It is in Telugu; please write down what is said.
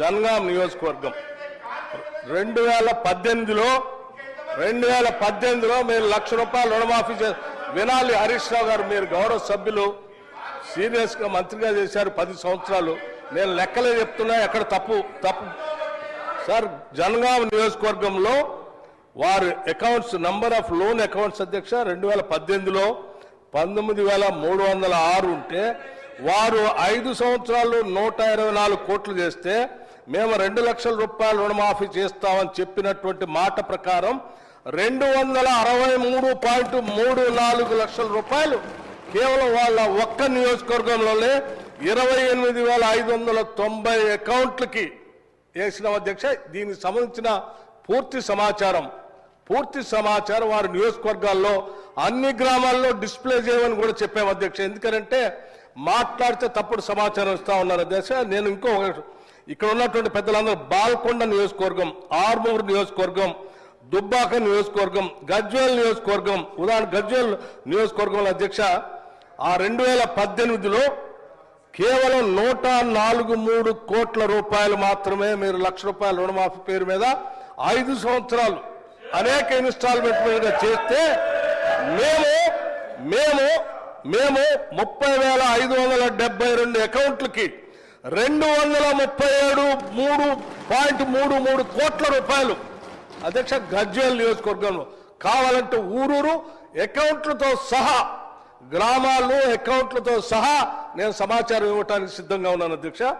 జన్గాం నియోజకవర్గం. రెండు వేల పద్దెనిమిదిలో రెండు వేల పద్దెనిమిదిలో మీరు లక్ష రూపాయలు రుణమాఫీ చే వినాలి హరీష్ రావు గారు మీరు గౌరవ సభ్యులు. సీరియస్గా మంత్రిగా చేశారు పది సంవత్సరాలు. నేను లెక్కలే చెప్తున్నా ఎక్కడ తప్పు తప్పు. సార్ జనగాం నియోజకవర్గంలో వారి accounts number of loan accounts అధ్యక్ష రెండు వేల పద్దెనిమిదిలో పంతొమ్మిది వేల మూడు వందల ఆరు ఉంటే వారు ఐదు సంవత్సరాలు నూట ఇరవై నాలుగు కోట్లు చేస్తే మేము రెండు లక్షల రూపాయలు రుణమాఫీ చేస్తామని చెప్పినటువంటి మాట ప్రకారం రెండు వందల అరవై మూడు పాయింట్ మూడు నాలుగు లక్షల రూపాయలు కేవలం వాళ్ళ ఒక్క నియోజకవర్గంలోనే ఇరవై ఎనిమిది వేల ఐదు వందల తొంభై అకౌంట్లకి వేసిన అధ్యక్ష. దీనికి సంబంధించిన పూర్తి సమాచారం పూర్తి సమాచారం వారి నియోజకవర్గాల్లో అన్ని గ్రామాల్లో డిస్ప్లే చేయమని కూడా చెప్పాము అధ్యక్ష. ఎందుకంటే మాట్లాడితే తప్పుడు సమాచారం ఇస్తా ఉన్నారు అధ్యక్ష. నేను ఇంకో ఇక్కడ ఉన్నటువంటి పెద్దలందరూ బాల్కొండ నియోజకవర్గం ఆర్మూర్ నియోజకవర్గం దుబ్బాక నియోజకవర్గం గజ్వేల్ నియోజకవర్గం. ఉదాహరణ గజ్వేల్ నియోజకవర్గంలో అధ్యక్ష ఆ రెండు వేల పద్దెనిమిదిలో కేవలం నూట నాలుగు మూడు కోట్ల రూపాయలు మాత్రమే మీరు లక్ష రూపాయల రుణమాఫీ పేరు మీద ఐదు సంవత్సరాలు అనేక ఇన్స్టాల్మెంట్ మీద చేస్తే మేము మేము మేము ముప్పై వేల ఐదు వందల డెబ్బై రెండు అకౌంట్లకి రెండు వందల ముప్పై ఏడు మూడు పాయింట్ మూడు మూడు కోట్ల రూపాయలు. అధ్యక్ష గజ్వేల్ నియోజకవర్గంలో. కావాలంటే ఊరూరు అకౌంట్లతో సహా గ్రామాల్లో అకౌంట్లతో సహా నేను సమాచారం ఇవ్వటానికి సిద్ధంగా ఉన్నాను అధ్యక్ష.